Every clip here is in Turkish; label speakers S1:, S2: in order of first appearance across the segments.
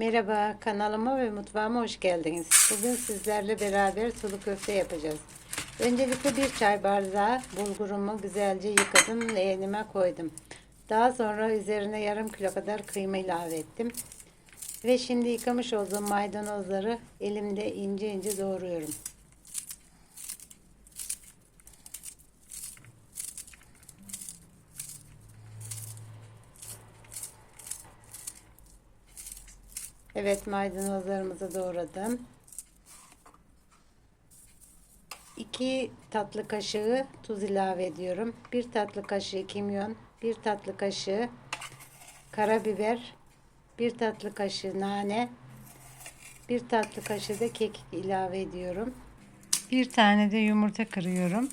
S1: Merhaba kanalıma ve mutfağıma hoş geldiniz. Bugün sizlerle beraber sulu köfte yapacağız. Öncelikle bir çay bardağı bulgurumu güzelce yıkadım leğenime koydum. Daha sonra üzerine yarım kilo kadar kıyma ilave ettim. Ve şimdi yıkamış olduğum maydanozları elimde ince ince doğruyorum. Evet maydanozlarımızı doğradım. 2 tatlı kaşığı tuz ilave ediyorum. 1 tatlı kaşığı kimyon, 1 tatlı kaşığı karabiber, 1 tatlı kaşığı nane, 1 tatlı kaşığı da kekik ilave ediyorum. Bir tane de yumurta kırıyorum.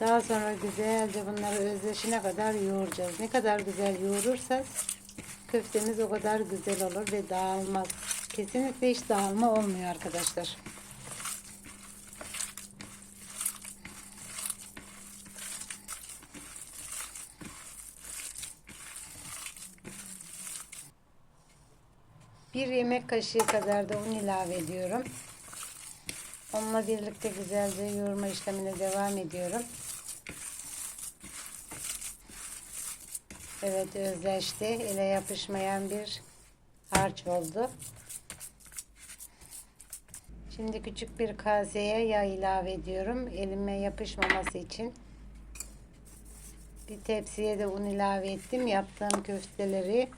S1: Daha sonra güzelce bunları özleşine kadar yoğuracağız. Ne kadar güzel yoğurursak köftemiz o kadar güzel olur ve dağılmaz. Kesinlikle hiç dağılma olmuyor arkadaşlar. Bir yemek kaşığı kadar da un ilave ediyorum. Onunla birlikte güzelce yoğurma işlemine devam ediyorum. Evet özleşti. Ele yapışmayan bir harç oldu. Şimdi küçük bir kaseye yağ ilave ediyorum. Elime yapışmaması için. Bir tepsiye de un ilave ettim. Yaptığım köfteleri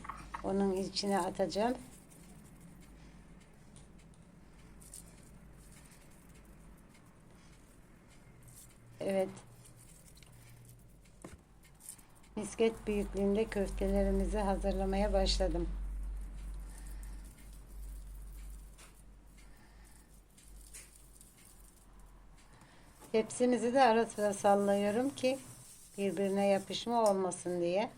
S1: onun içine atacağım. Evet. Misket büyüklüğünde köftelerimizi hazırlamaya başladım. Tepsimizi de ara sıra sallıyorum ki birbirine yapışma olmasın diye.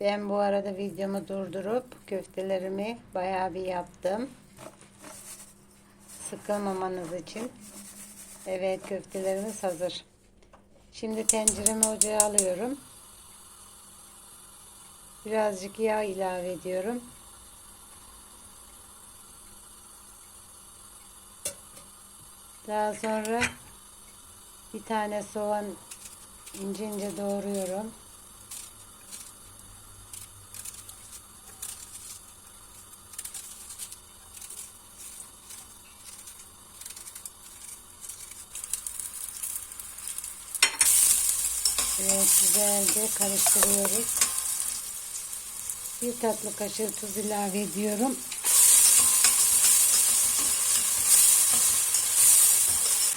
S1: Ben bu arada videomu durdurup köftelerimi bayağı bir yaptım. Sıkılmamanız için. Evet köftelerimiz hazır. Şimdi tenceremi ocağa alıyorum. Birazcık yağ ilave ediyorum. Daha sonra bir tane soğan ince ince doğruyorum. Evet güzelce karıştırıyoruz. Bir tatlı kaşığı tuz ilave ediyorum.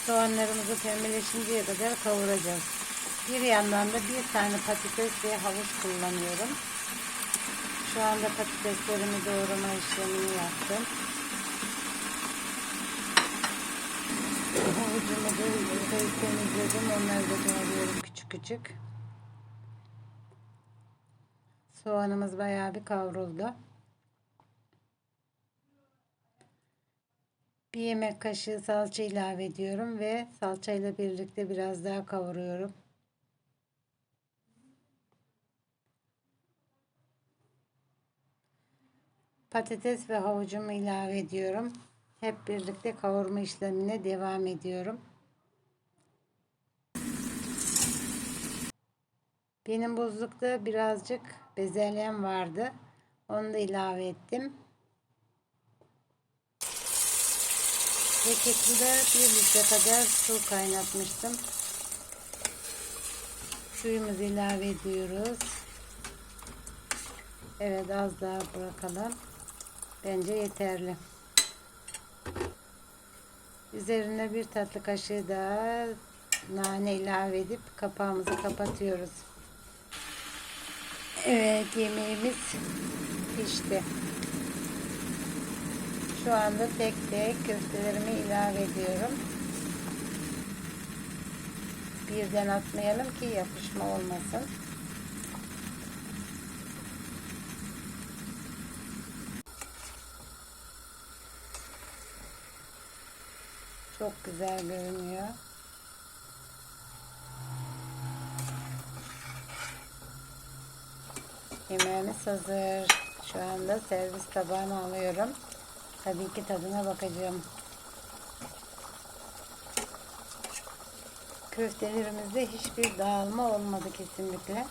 S1: Soğanlarımızı pembeleşinceye kadar kavuracağız. Bir yandan da bir tane patates ve havuç kullanıyorum. Şu anda patateslerimi doğrama işlemini yaptım. Havucumu da temizledim. Onları da doğruyorum küçük. Soğanımız bayağı bir kavruldu. Bir yemek kaşığı salça ilave ediyorum ve salça ile birlikte biraz daha kavuruyorum. Patates ve havucumu ilave ediyorum. Hep birlikte kavurma işlemine devam ediyorum. Benim buzlukta birazcık bezelyem vardı. Onu da ilave ettim. Ve kettle'da bir litre kadar su kaynatmıştım. Suyumuzu ilave ediyoruz. Evet az daha bırakalım. Bence yeterli. Üzerine bir tatlı kaşığı daha nane ilave edip kapağımızı kapatıyoruz. Evet yemeğimiz pişti. Şu anda tek tek köftelerimi ilave ediyorum. Birden atmayalım ki yapışma olmasın. Çok güzel görünüyor. Köftemiz hazır. Şu anda servis tabağına alıyorum. Tabii ki tadına bakacağım. Köftelerimizde hiçbir dağılma olmadı kesinlikle.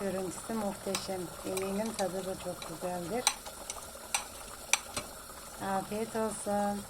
S1: Görüntüsü muhteşem. Eminim tadı da çok güzeldir. Afiyet olsun.